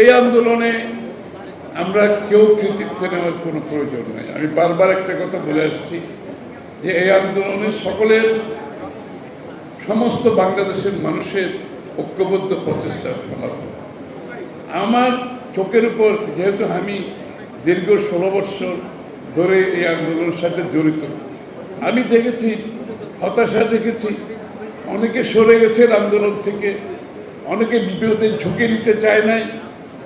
এই আন্দোলনে আমরা কেউ কৃতিত্ব নেওয়ার কোনো প্রয়োজন নেই। আমি বারবার একটা কথা বলে আসছি যে এই আন্দোলনে সকলের, সমস্ত বাংলাদেশের মানুষের ঐক্যবদ্ধ প্রচেষ্টার ফলাফল। আমার চোখের উপর, যেহেতু আমি দীর্ঘ ষোলো বৎসর ধরে এই আন্দোলনের সাথে জড়িত, আমি দেখেছি, হতাশা দেখেছি, অনেকে সরে গেছেন আন্দোলন থেকে, অনেকে বিপদে ঝুঁকি নিতে চায় নাই।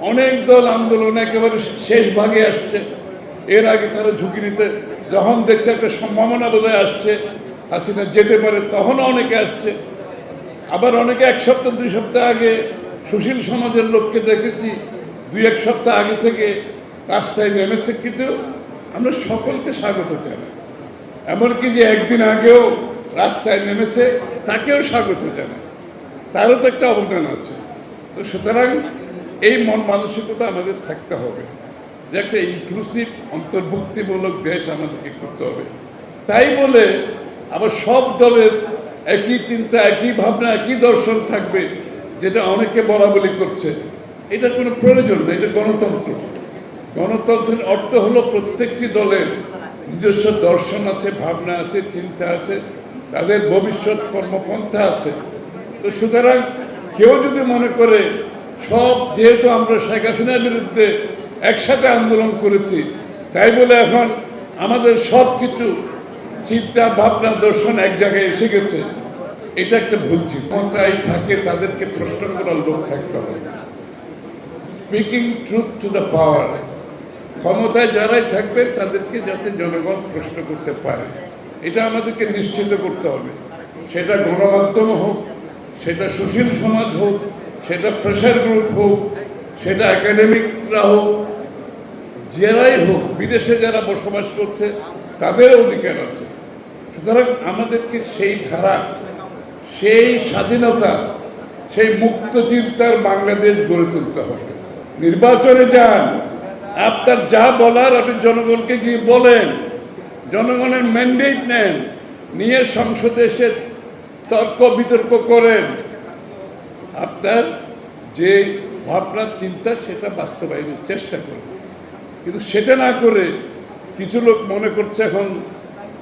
অনেক দল আন্দোলন একেবারে শেষ ভাগে আসছে। এর আগে তারা ঝুঁকি নিতে যখন দেখছে একটা সম্ভাবনা বোধহয় আসছে, হাসিনা যেতে পারে তখনও অনেকে আসছে। আবার অনেকে এক সপ্তাহ, দুই সপ্তাহ আগে সুশীল সমাজের লোককে দেখেছি, দুই এক সপ্তাহ আগে থেকে রাস্তায় নেমেছে। কিন্তু আমরা সকলকে স্বাগত জানাই। এমনকি যে একদিন আগেও রাস্তায় নেমেছে, তাকেও স্বাগত জানাই। তারও তো একটা অবদান আছে। তো সুতরাং এই মন মানসিকতা আমাদের থাকতে হবে। যে একটা ইনক্লুসিভ অন্তর্ভুক্তিমূলক দেশ আমাদেরকে করতে হবে। তাই বলে আবার সব দলের একই চিন্তা, একই ভাবনা, একই দর্শন থাকবে, যেটা অনেকে বলা বলি করছে। এটা কোনো প্রয়োজন নেই, এটা গণতন্ত্র। গণতন্ত্রের অর্থ হলো প্রত্যেকটি দলের নিজস্ব দর্শন আছে, ভাবনা আছে, চিন্তা আছে, তাদের ভবিষ্যৎ কর্মপন্থা আছে। তো সুতরাং কেউ যদি মনে করে সব যেহেতু আমরা শেখ হাসিনার বিরুদ্ধে একসাথে আন্দোলন করেছি, তাই বলে এখন আমাদের সব কিছু চিন্তা, ভাবনা, দর্শন এক জায়গায় এসে গেছে। এটা একটা ভুল চিন্তা। ক্ষমতায় থাকে, তাদেরকে প্রশ্ন করার লোক থাকতে হবে। Speaking truth to the power ক্ষমতায় যারাই থাকবে, তাদেরকে যাতে জনগণ প্রশ্ন করতে পারে। এটা আমাদেরকে নিশ্চিত করতে হবে। সেটা গণমাধ্যম হোক, সেটা সুশীল সমাজ হোক সেটা প্রেশার গ্রুপ হোক, সেটা একাডেমিকরা হোক, যারাই হোক, বিদেশে যারা বসবাস করছে, তাদের অধিকার আছে। সুতরাং আমাদেরকে সেই ধারা, সেই স্বাধীনতা, সেই মুক্ত চিন্তার বাংলাদেশ গড়ে তুলতে হবে। নির্বাচনে যান, আপনার যা বলার আপনি জনগণকে গিয়ে বলেন, জনগণের ম্যান্ডেট নেন, নিয়ে সংসদে এসে তর্ক বিতর্ক করেন আপনার যে ভাবনা, চিন্তা, সেটা বাস্তবায়নের চেষ্টা করুন। কিন্তু সেটা না করে কিছু লোক মনে করছে এখন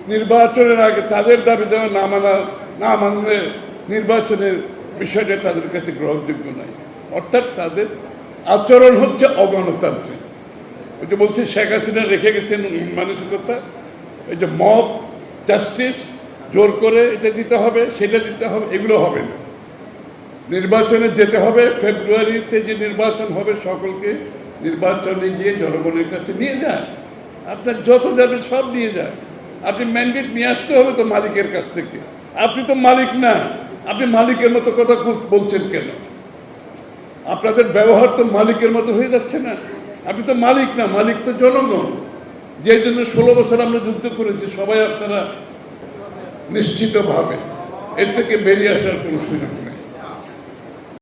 নির্বাচনের আগে তাদের দাবি দেওয়া না মানা, না মানলে নির্বাচনের বিষয়টা তাদের কাছে গ্রহণযোগ্য নয়। অর্থাৎ তাদের আচরণ হচ্ছে অগণতান্ত্রিক। ওই যে বলছি, শেখ হাসিনা রেখে গেছেন মানসিকতা। এই যে মব, জাস্টিস, জোর করে এটা দিতে হবে, সেটা দিতে হবে, এগুলো হবে না। নির্বাচনে যেতে হবে, ফেব্রুয়ারিতে যে নির্বাচন হবে সকলকে নির্বাচনে গিয়ে জনগণের কাছে নিয়ে যান আপনার যত যাবে সব নিয়ে যান আপনি ম্যান্ডেট নিয়ে আসতে হবে তো মালিকের কাছ থেকে। আপনি তো মালিক না। আপনি মালিকের মতো কথা বলছেন কেন? আপনাদের ব্যবহার তো মালিকের মতো হয়ে যাচ্ছে না। আপনি তো মালিক না, মালিক তো জনগণ। যে জন্য ষোলো বছর আমরা যুদ্ধ করেছি, সবাই আপনারা নিশ্চিতভাবে। এর থেকে বেরিয়ে আসার কোনো সুযোগ